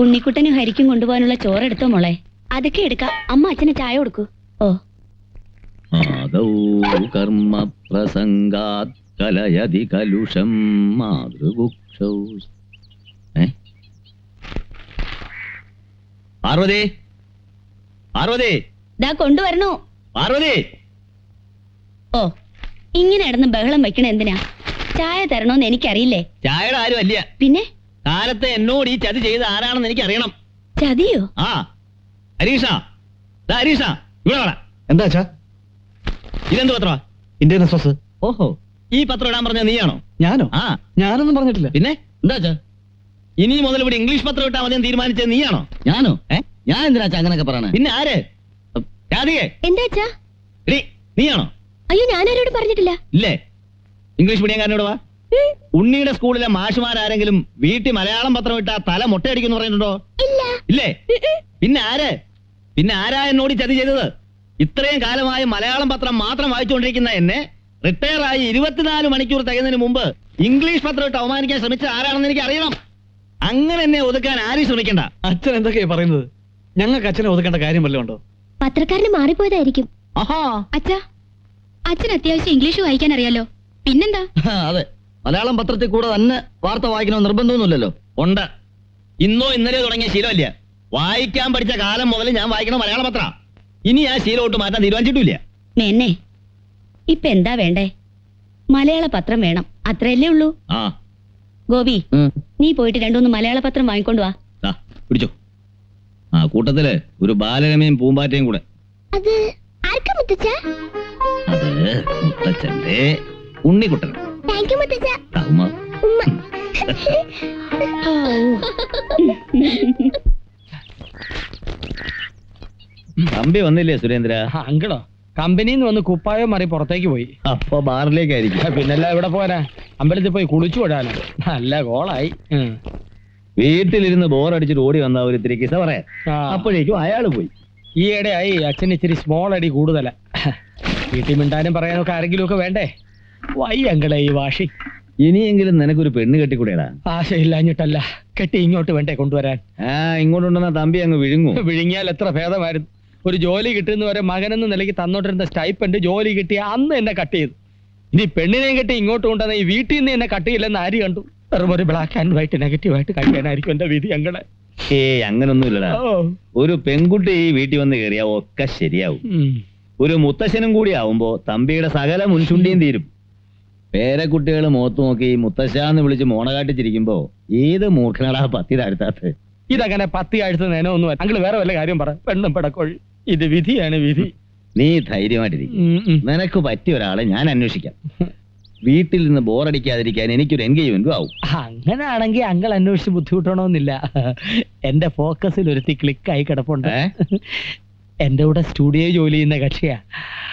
ഉണ്ണിക്കുട്ടനും ഹരിക്കും കൊണ്ടുപോകാനുള്ള ചോറെടുത്തോ മോളെ? അതൊക്കെ എടുക്കാം. അമ്മ അച്ഛന് ചായ കൊടുക്കൂ. ഓ. ആദൗ കർമ്മ പ്രസംഗാത് കലയതി കലുഷം മാതൃകുക്ഷൗ ഏ? പാർവതി? പാർവതി? ദാ കൊണ്ടുവരണു. പാർവതി? ഓ. ഇങ്ങനെ ഇടന്ന് ബഹളം വെക്കണ എന്തിനാ? ചായ തരണോന്ന് എനിക്കറിയില്ലേ? ചായയുടെ ആരും അല്ല. പിന്നെ? കാലത്തെ എന്നോട് ഈ ചതി ചെയ്ത് ആരാണെന്ന് എനിക്ക് അറിയണം ചതിയോ? ആ. ഹരീഷ. ഹരീഷ. ഇവിടെ വേണം എന്താ അച്ഛാ? ഇതെന്ത് പത്രമാ? Indian express. ഓഹോ. ഈ പത്രം ഇടാൻ പറഞ്ഞ നീയാണോ? ഞാനോ? ആ. ഞാനൊന്നും പറഞ്ഞിട്ടില്ല. പിന്നെ? എന്താ ചാ ഇനി മുതൽ ഇവിടെ ഇംഗ്ലീഷ് പത്രം ഇട്ടാ മതി തീരുമാനിച്ചത് നീയാണോ? ഞാനോ? ഏ? ഞാൻ എന്തിനാ അങ്ങനൊക്കെ പറയണേ? പിന്നെ ആര്? രാധികേ. എന്താ അച്ഛാ? നീയാണോ? അയ്യോ ഞാനാരോട് പറഞ്ഞിട്ടില്ല. ഇല്ലേ? ഇംഗ്ലീഷ് മീഡിയം കാരനോട് വാ. ഉണ്ണിയുടെ സ്കൂളിലെ മാഷുമാരാരെങ്കിലും വീട്ടിൽ മലയാളം പത്രം ഇട്ടാ തല മുട്ടയടിക്കുന്നു പറയുന്നുണ്ടോ? ഇല്ലേ. പിന്നെ ആര്? പിന്നെ ആരാ എന്നോട് ചതി ചെയ്തത്? ഇത്രയും കാലമായി മലയാളം പത്രം മാത്രം വായിച്ചുകൊണ്ടിരിക്കുന്ന എന്നെ റിട്ടയർ ആയി ഇരുപത്തിനാല് മണിക്കൂർ തികയുന്നതിന് മുമ്പ് ഇംഗ്ലീഷ് പത്രം ഇട്ട് അവമാനിക്കാൻ ശ്രമിച്ച ആരാണെന്ന് എനിക്ക് അറിയണം അങ്ങനെ എന്നെ ഒതുക്കാൻ ആരും ശ്രമിക്കണ്ട. അച്ഛൻ എന്തൊക്കെയാ പറയുന്നത്? ഞങ്ങൾക്ക് അച്ഛനെ ഒതുക്കേണ്ട കാര്യം വല്ലതും ഉണ്ടോ? പത്രക്കാരന് മാറിപ്പോയതായിരിക്കും. ആഹാ. അച്ഛാ അച്ഛൻ അത്യാവശ്യം ഇംഗ്ലീഷ് വായിക്കാൻ അറിയാലോ. പിന്നെന്താ? അതെ. മലയാളം പത്രത്തിൽ കൂടെ തന്നെ വാർത്ത വായിക്കണമെന്ന് നിർബന്ധമൊന്നുമില്ലല്ലോ. ഉണ്ട്. ഇന്നോ ഇന്നലെയോ തുടങ്ങിയ ശീലമല്ല. വായിക്കാൻ പഠിച്ച കാലം മുതൽ ഞാൻ വായിക്കണ മലയാള പത്ര. ഇനി ആ ശീലോട്ട് മാറ്റാൻ തീരുമാനിച്ചിട്ടില്ല. മെന്നെ ഇപ്പൊ എന്താ വേണ്ടേ? മലയാള പത്രം വേണം. അത്രയല്ലേ ഉള്ളൂ. ആ. ഗോപി നീ പോയിട്ട് രണ്ടൂന്ന് മലയാള പത്രം വാങ്ങിക്കൊണ്ടു വാ. ദാ, പിടിച്ചോ. ആ കൂട്ടത്തിൽ ഒരു ബാലരമയും പൂമ്പാറ്റയും കൂടെ. അത് ആർക്കാ മുത്തച്ഛ? അത് മുത്തച്ഛന്റെ ഉണ്ണിക്കുട്ടൻ താങ്ക് യു മുത്തച്ഛ. ദാ, ഉമ്മ. തമ്പി വന്നില്ലേ സുരേന്ദ്ര? അങ്കിളോ കമ്പനിയിൽ നിന്ന് വന്ന് കുപ്പായോ മാറി പുറത്തേക്ക് പോയി. അപ്പൊ ബാറിലേക്കായിരിക്കും. പിന്നല്ല എവിടെ പോരാ. അമ്പലത്തിൽ പോയി കുളിച്ചു വിടാനോ. നല്ല കോളായി. വീട്ടിലിരുന്ന് ബോറടിച്ചിട്ട് ഓടി വന്ന ഒരു ഇത്തിരി കിസ പറയാൻ. ആ. അപ്പോഴേക്കും അയാൾ പോയി. ഈയിടെ ആയി അച്ഛൻ ഇച്ചിരി സ്മോൾ അടി കൂടുതലാ. വീട്ടിൽ മിണ്ടാനും പറയാനൊക്കെ ആരെങ്കിലും ഒക്കെ വേണ്ടേ? ഈ വാഷി ഇനിയെങ്കിലും നിനക്കൊരു പെണ്ണ് കെട്ടിക്കൂടെടാ? ആശയില്ലാഞ്ഞിട്ടല്ല. കെട്ടി ഇങ്ങോട്ട് വേണ്ടേ കൊണ്ടുവരാൻ? ആ ഇങ്ങോട്ടുണ്ടെന്ന തമ്പി അങ്ങ് വിഴുങ്ങു. വിഴുങ്ങിയാൽ എത്ര ഭേദമായിരുന്നു. ഒരു ജോലി കിട്ടുന്ന വരെ മകനെന്ന നിലയ്ക്ക് തന്നോണ്ടിരുന്ന സ്റ്റൈപ്പൻഡ് ജോലി കിട്ടിയ അന്ന് എന്നെ കട്ട് ചെയ്തു. ഇനി പെണ്ണിനെയും കെട്ടി ഇങ്ങോട്ട് കൊണ്ടുവന്ന ഈ വീട്ടിൽ നിന്ന് എന്നെ കട്ട് ചെയ്യില്ലെന്ന് ആര് കണ്ടു? വെറും ഒരു ബ്ലാക്ക് ആൻഡ് വൈറ്റ് നെഗറ്റീവ് ആയിട്ട് കഴിക്കാനായിരിക്കും എന്റെ വിധി അങ്ങളെ ഏ അങ്ങനൊന്നും ഇല്ലടാ ഒരു പെൺകുട്ടി ഈ വീട്ടിൽ വന്ന് കയറിയാ ഒക്കെ ശരിയാവും. ഒരു മുത്തശ്ശനും കൂടി ആവുമ്പോ തമ്പിയുടെ സകല മുൻചുണ്ടിയും തീരും. പേരക്കുട്ടികൾ മുഖത്ത് നോക്കി മുത്തശ്ശാന്ന് വിളിച്ച് മോണ കാട്ടിച്ചിരിക്കുമ്പോ ഏത് മൂർഖനടാ പത്തി താഴ്ത്താത്ത ഇതങ്ങനെ പത്തി ആഴ്ച നേനോ ഒന്നും അങ്കിൾ വേറെ വല്ല കാര്യം പറ. പെണ്ണും പടക്കോഴി. ഇത് വിധിയാണ് വിധി. നീ ധൈര്യമായിട്ടിരിക്കും. നിനക്ക് പറ്റിയ ഒരാളെ ഞാൻ അന്വേഷിക്കാം. വീട്ടിൽ നിന്ന് ബോറടിക്കാതിരിക്കാൻ എനിക്കൊരു എൻഗേജ്മെന്റ് ആവും. അങ്ങനെയാണെങ്കിൽ അങ്ങൾ അന്വേഷിച്ച് ബുദ്ധിമുട്ടണമെന്നില്ല എന്റെ ഫോക്കസിൽ ഒരുത്തി ക്ലിക്കായി കിടപ്പുണ്ട്? എന്റെ കൂടെ സ്റ്റുഡിയോ ജോലി ചെയ്യുന്ന കക്ഷിയാ.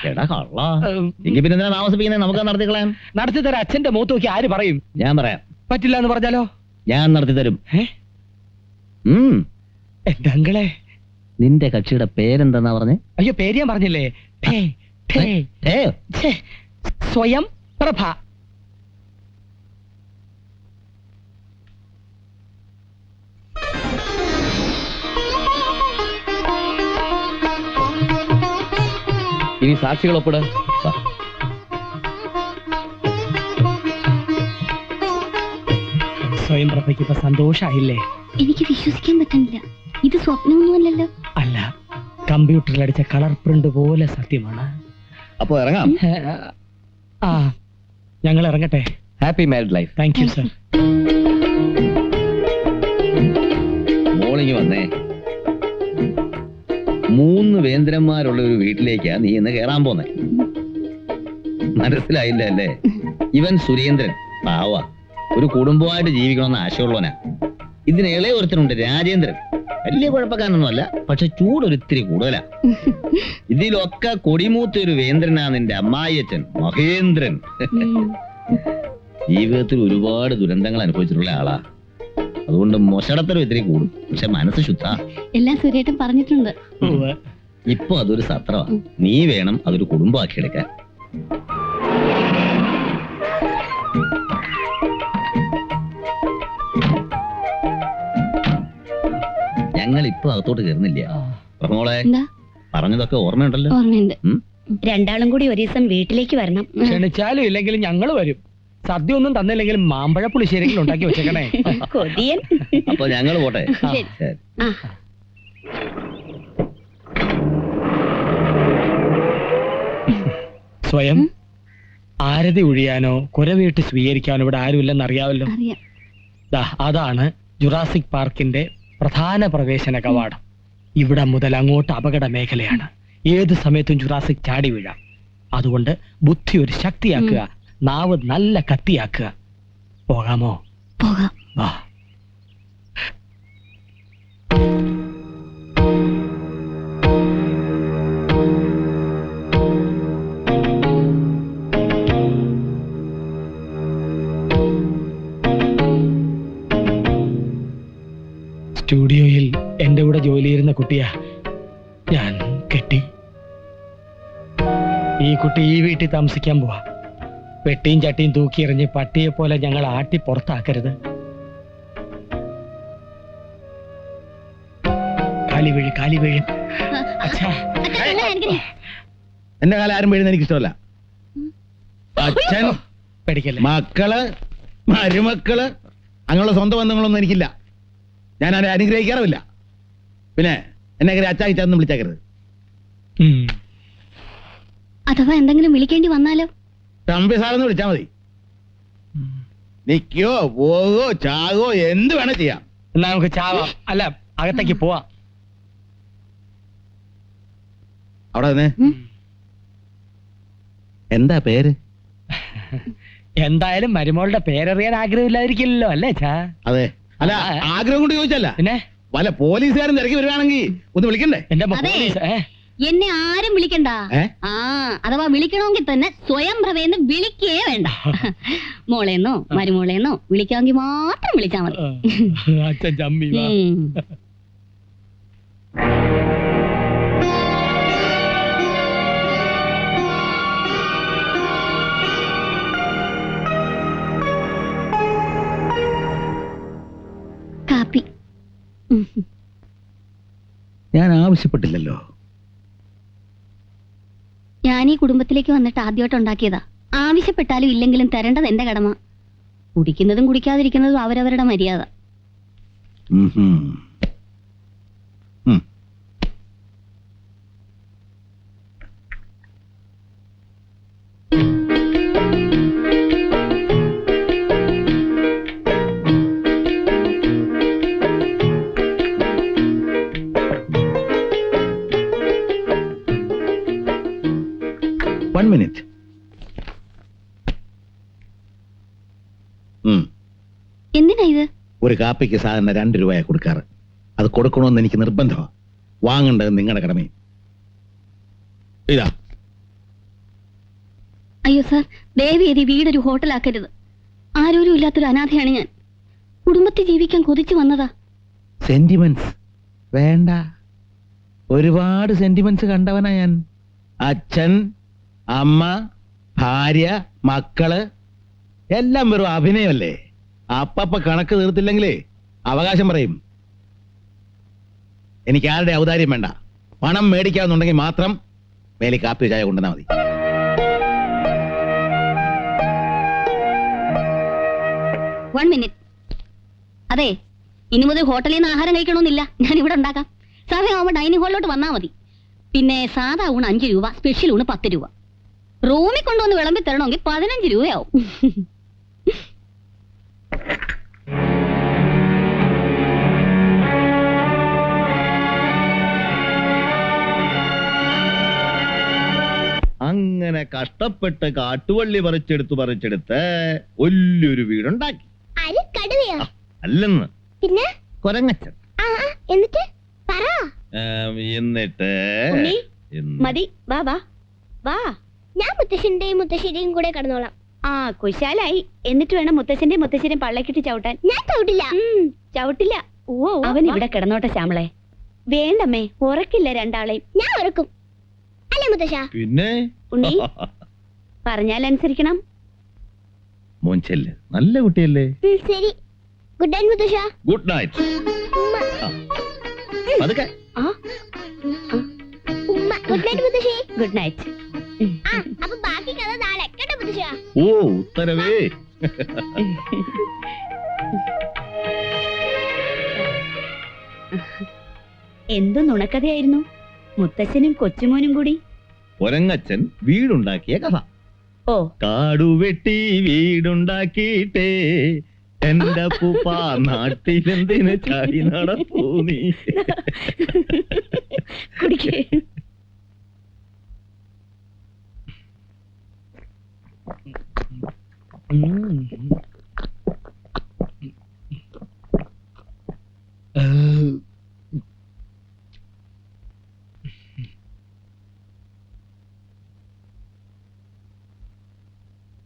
എടാ കള്ള. ഉം. എങ്കിൽ പിന്നെ എന്തിനാ താമസിപ്പിക്കുന്നത് നമുക്ക് നടത്തി കളയാം നടത്തി തരാം. അച്ഛന്റെ മൂത്ത് നോക്കി ആര് പറയും? ഞാൻ പറയാം. പറ്റില്ല എന്ന് പറഞ്ഞാലോ? ഞാൻ നടത്തി തരും? എന്റെ അങ്കിളെ നിന്റെ കക്ഷിയുടെ പേരെന്താ പറഞ്ഞേ? അയ്യോ പേര് ഞാൻ പറഞ്ഞില്ലേ? സ്വയം പ്രഭ. ഇനി സാക്ഷികളൊപ്പിട സ്വയം പ്രഭയ്ക്ക് ഇപ്പൊ സന്തോഷായില്ലേ? എനിക്ക് വിശ്വസിക്കാൻ പറ്റുന്നില്ല. ഇത് സ്വപ്നമൊന്നുമല്ലല്ലോ. അല്ല കമ്പ്യൂട്ടറിൽ അടിച്ച കളർ പ്രിന്റ് പോലെ സത്യമാണ്. അപ്പൊ ഇറങ്ങാം. ആ ഞങ്ങൾ ഇറങ്ങട്ടെ. Happy married life thank you sir മോളിങ് വന്നേ. മൂന്ന് വേന്ദ്രന്മാരുള്ള ഒരു വീട്ടിലേക്കാ നീ ഇന്ന് കേറാൻ പോന്നെ. മനസ്സിലായില്ല അല്ലേ? ഇവൻ സുരേന്ദ്രൻ. പാവ. ഒരു കുടുംബമായിട്ട് ജീവിക്കണമെന്ന് ആശയമുള്ളവനാ. ഇതിന് ഇളയ ഒരുത്തനുണ്ട് രാജേന്ദ്രൻ. വലിയ കുഴപ്പക്കാരനൊന്നുമല്ല പക്ഷെ ചൂടൊരിത്തിരി കൂടുതലാ. ഇതിലൊക്കെ കൊടിമൂത്ത ഒരു വേന്ദ്രനാ നിന്റെ അമ്മായിയച്ഛൻ മഹേന്ദ്രൻ. ജീവിതത്തിൽ ഒരുപാട് ദുരന്തങ്ങൾ അനുഭവിച്ചിട്ടുള്ള ആളാ. അതുകൊണ്ട് മോശടത്തരം ഇത്തിരി കൂടും. പക്ഷെ മനസ്സ് ശുദ്ധ. എല്ലാം സുരേട്ടൻ പറഞ്ഞിട്ടുണ്ട്. ഇപ്പൊ അതൊരു സത്രമാ നീ വേണം അതൊരു കുടുംബമാക്കി എടുക്കാൻ. ഞങ്ങൾ ഇപ്പൊ അകത്തോട്ട് കയറുന്നില്ല. പറഞ്ഞോളെ. പറഞ്ഞതൊക്കെ ഓർമ്മയുണ്ടല്ലോ. ഓർമ്മയുണ്ട്. രണ്ടാളും കൂടി ഒരു ദിവസം വീട്ടിലേക്ക് വരണം. ക്ഷണിച്ചാലും ഇല്ലെങ്കിലും ഞങ്ങൾ വരും. സദ്യ ഒന്നും തന്നില്ലെങ്കിൽ മാമ്പഴ പുളിശ്ശേരിയെങ്കിലും ഉണ്ടാക്കി വെച്ചേക്കണേ. കൊതിയൻ. അപ്പൊ ഞങ്ങൾ പോട്ടെ. ശരി. ശരി. ആ. സ്വയം ആരതി ഒഴിയാനോ കുരവീട്ട് സ്വീകരിക്കാനോ ഇവിടെ ആരുമില്ലെന്ന് അറിയാമല്ലോ. അറിയാം. ദാ, അതാണ് ജുറാസിക് പാർക്കിന്റെ പ്രധാന പ്രവേശന കവാടം. ഇവിടെ മുതൽ അങ്ങോട്ട് അപകട മേഖലയാണ്. ഏത് സമയത്തും ജുറാസിക് ചാടി വീഴാം. അതുകൊണ്ട് ബുദ്ധി ഒരു ശക്തിയാക്കുക നാവ് നല്ല കത്തിയാക്കുക പോകാമോ? പോകാം. വാ. സ്റ്റുഡിയോയിൽ എന്റെ കൂടെ ജോലി ചെയ്യുന്ന കുട്ടിയാ. ഞാൻ കെട്ടി. ഈ കുട്ടി ഈ വീട്ടിൽ താമസിക്കാൻ പോവാ. പെട്ടിയും ചട്ടിയും തൂക്കിയെറിഞ്ഞ് പട്ടിയെ പോലെ ഞങ്ങൾ ആട്ടി പുറത്താക്കരുത്. കാലി വീഴ് കാലി വീഴും അച്ഛാ എന്റെ കാലം ആരും വീഴുന്ന എനിക്ക് ഇഷ്ടമല്ല അച്ഛൻ പേടിക്കല്ലേ? മക്കൾ മരുമക്കൾ അങ്ങനെയുള്ള സ്വന്തം ബന്ധങ്ങളൊന്നും എനിക്കില്ല. ഞാൻ അവരെ അനുഗ്രഹിക്കാറുമില്ല. പിന്നെ എന്നെ അങ്ങനെ അച്ചായിച്ചൊന്നും വിളിച്ചേക്കരുത്. അഥവാ എന്തെങ്കിലും വിളിക്കേണ്ടി വന്നാലോ? തമ്പി സാറെന്ന് വിളിച്ചാ മതി. നിക്കോ പോകോ ചാകോ എന്ത് വേണേ ചെയ്യാം. എന്നാ നമുക്ക് ചാവാം. അല്ല അകത്തേക്ക് പോവാം. അവിടെ തന്നെ എന്താ പേര്? എന്തായാലും മരുമോളുടെ പേരറിയാൻ ആഗ്രഹമില്ലായിരിക്കില്ലല്ലോ അല്ലേ ചാ? അതെ. അല്ല ആഗ്രഹം കൊണ്ട് ചോദിച്ചല്ല. പിന്നെ? വല്ല പോലീസുകാരും തിരക്കി വരുവാണെങ്കിൽ ഒന്ന് വിളിക്കണ്ടേ? എന്റെ പോലീസ് ഏ? എന്നെ ആരും വിളിക്കണ്ട. ആ അഥവാ വിളിക്കണമെങ്കിൽ തന്നെ സ്വയം ഭവേന്ന് വിളിക്കേ വേണ്ട. മോളേന്നോ മരുമോളേന്നോ വിളിക്കാമെങ്കിൽ മാത്രം വിളിച്ചാ മതി. അച്ഛൻ ചമ്മി ഞാൻ ആവശ്യപ്പെട്ടില്ലല്ലോ. ഈ കുടുംബത്തിലേക്ക് വന്നിട്ട് ആദ്യമായിട്ട് ഉണ്ടാക്കിയതാ. ആവശ്യപ്പെട്ടാലും ഇല്ലെങ്കിലും തരേണ്ടത് എന്റെ കടമ. കുടിക്കുന്നതും കുടിക്കാതിരിക്കുന്നതും അവരവരുടെ മര്യാദ. One minute. ഉം. എന്തിനാ ഇത്? ഒരു കാപ്പിക്ക് സാധാരണ രണ്ട് രൂപയാ കൊടുക്കാറ്. അത് കൊടുക്കണമെന്ന് എനിക്ക് നിർബന്ധമാണ് വാങ്ങേണ്ടത് നിങ്ങളുടെ കടമയും. ഇതാ. അയ്യോ സാർ ദയവേദി വീടൊരു ഹോട്ടലാക്കരുത്. ആരോരും ഇല്ലാത്തൊരു അനാഥയാണ് ഞാൻ. കുടുംബത്തിൽ ജീവിക്കാൻ കൊതിച്ചു വന്നതാ. സെന്റിമെന്റ്സ് വേണ്ട. ഒരുപാട് സെന്റിമെന്റ്സ് കണ്ടവനാ ഞാൻ. അച്ഛൻ അമ്മ ഭാര്യ മക്കൾ എല്ലാം വെറും അഭിനയമല്ലേ? അപ്പപ്പ കണക്ക് തീർത്തില്ലെങ്കിലേ അവകാശം പറയും. എനിക്ക് ആരുടെ ഔദാര്യം വേണ്ട. പണം മേടിക്കാവുന്നുണ്ടെങ്കിൽ മാത്രം മേലെ കാപ്പി ചായ കൊണ്ടുവന്നാൽ മതി. വൺ മിനിറ്റ് അതെ ഇനി മുതൽ ഹോട്ടലിൽ നിന്ന് ആഹാരം കഴിക്കണമെന്നില്ല. ഞാൻ ഇവിടെ ഉണ്ടാക്കാം. സമയമാകുമ്പോൾ ഡൈനിങ് ഹാളിലോട്ട് വന്നാൽ മതി. പിന്നെ സാധാ ഊണ് അഞ്ച് രൂപ സ്പെഷ്യൽ ഊണ് പത്ത് രൂപ. റൂമിൽ കൊണ്ടുവന്ന് വിളമ്പി തരണമെങ്കിൽ പതിനഞ്ച് രൂപയാവും. അങ്ങനെ കഷ്ടപ്പെട്ട് കാട്ടുവള്ളി പറിച്ചെടുത്ത് പറിച്ചെടുത്ത് വലിയൊരു വീടുണ്ടാക്കി. അല്ലെന്ന്. പിന്നെ? കൊരങ്ങച്ചൻ. എന്നിട്ട്? പറ. എന്നിട്ട് മതി വാ വാ വാ. ഞാൻ മുത്തശ്ശന്റെയും മുത്തശ്ശേരിയും കൂടെ കടന്നോളാം. ആ കുശാലായി. എന്നിട്ട് വേണം മുത്തശ്ശന്റെ മുത്തശ്ശേരി പള്ളക്കിട്ട് ചവിട്ടാൻ. ഞാൻ ചവിട്ടില്ല. ചവിട്ടില്ല. ഓ അവൻ ഇവിടെ കിടന്നോട്ടെ ശ്യാമളെ. വേണ്ടമ്മേ ഉറക്കില്ല രണ്ടാളെയും. ഞാൻ ഉറക്കും. അല്ലേ മുത്തശ്ശ? പിന്നെ? ഉണ്ണി പറഞ്ഞാൽ അനുസരിക്കണം. മോൻ നല്ല കുട്ടിയല്ലേ? ശരി. ഗുഡ് നൈറ്റ് മുത്തശ്ശ. Good night. പതുക്കെ. ആ. ഉമ്മ ഗുഡ് നൈറ്റ് മുത്തശ്ശി. ഗുഡ് നൈറ്റ് അപ്പൊ ബാക്കി കഥ നാളെ. കേട്ടോ ഓ ഉത്തരവേ. എന്ത് നുണക്കഥയായിരുന്നു? മുത്തച്ഛനും കൊച്ചുമോനും കൂടി. ഒരങ്ങച്ചൻ വീടുണ്ടാക്കിയ കഥ. ഓ. കാടുവെട്ടി വീടുണ്ടാക്കിയിട്ടേ. എന്റെ പൂപ്പ നാട്ടിലെന്തിന് ചാടി നടപ്പൂ നീ കുടിക്കേ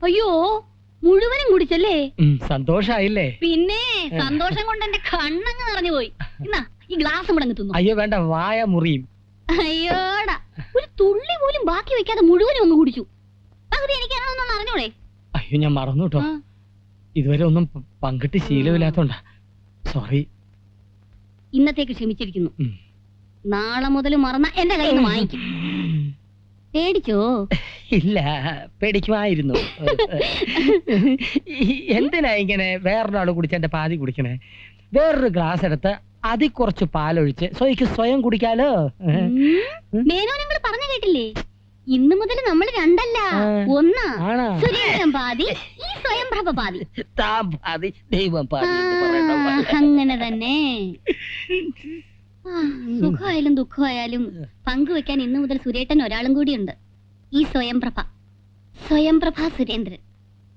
അയ്യോ കുടിച്ചല്ലേ സന്തോഷായില്ലേ? പിന്നെ സന്തോഷം കൊണ്ട് എന്റെ കണ്ണങ്ങ് നിറഞ്ഞു പോയി. എന്നാ ഈ ഗ്ലാസ് ഇവിടെ തിന്നു. അയ്യോ വേണ്ട വായ മുറിയും. അയ്യോടാ ഒരു തുള്ളി പോലും ബാക്കി വെക്കാതെ മുഴുവനും ഒന്ന് കുടിച്ചു. പകുതി എനിക്ക് അതൊന്നും അറിഞ്ഞൂടെ? അയ്യോ ഞാൻ മറന്നു കേട്ടോ. ഇതുവരെ ഒന്നും പങ്കിട്ട് ശീലമില്ലാത്തോണ്ടാ. സോറി ഇന്നത്തേക്ക് ക്ഷമിച്ചിരിക്കുന്നു. നാളെ മുതൽ മറന്ന എന്റെ കയ്യിൽ നിന്ന് വാങ്ങിക്കും. പേടിച്ചോ? ഇല്ല പേടിക്കുമായിരുന്നു. എന്തിനാ ഇങ്ങനെ വേറൊരാൾ കുടിച്ച എന്റെ പാതി കുടിക്കണേ? വേറൊരു ഗ്ലാസ് എടുത്ത് അതിൽ കുറച്ച് പാലൊഴിച്ച് സോയ്ക്ക് സ്വയം കുടിക്കാലോ? മേനോ നിങ്ങൾ പറഞ്ഞു കേട്ടില്ലേ? ഇന്ന് മുതൽ നമ്മൾ രണ്ടല്ല. ഒന്നാണ് ഒന്നാ സുരേന്ദ്രൻ പാതി ഈ പാതി. താ പാതി ദൈവം പാതി അങ്ങനെ തന്നെ. സുഖമായാലും ദുഃഖമായാലും പങ്കുവെക്കാൻ ഇന്നു മുതൽ സുരേട്ടൻ ഒരാളും കൂടിയുണ്ട്. ഈ സ്വയംപ്രഭ. സ്വയംപ്രഭ സ്വയം പ്രഭ സുരേന്ദ്രൻ.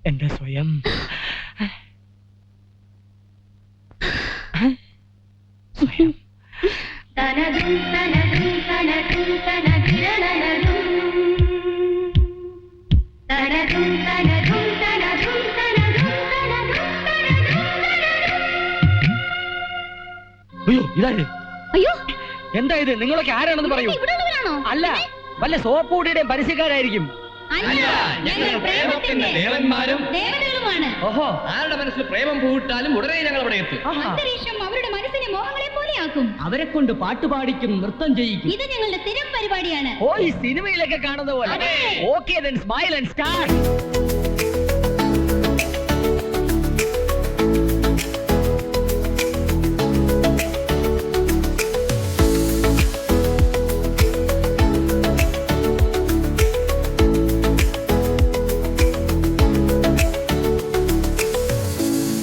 എന്റെ സ്വയം. സ്വയം. അയ്യോ ഇതായിരുന്നു എന്താ ഇത്? നിങ്ങളൊക്കെ ആരാണെന്ന് പറയൂ. അല്ല വല്ല സോപ്പ് കൂടിയുടെയും പരസ്യക്കാരായിരിക്കും അല്ല ഞങ്ങൾ പ്രേമത്തിന്റെ ദേവന്മാരും ദേവതകളുമാണ്. ഓഹോ. ആരുടെ മനസ്സിൽ പ്രേമം പൂവിട്ടാലും ഉടനെ ഞങ്ങൾ അവിടെ എത്തും. അന്തരീക്ഷം അവരുടെ മനസ്സിനെ മോഹങ്ങളെ പോലെയാക്കും. അവരെ കൊണ്ട് പാട്ടുപാടിക്കും നൃത്തം ചെയ്യിക്കും. ഇത് ഞങ്ങളുടെ സ്ഥിരം പരിപാടിയാണ്. ഓ ഈ സിനിമയിലൊക്കെ കാണുന്ന പോലെ. Okay smile and start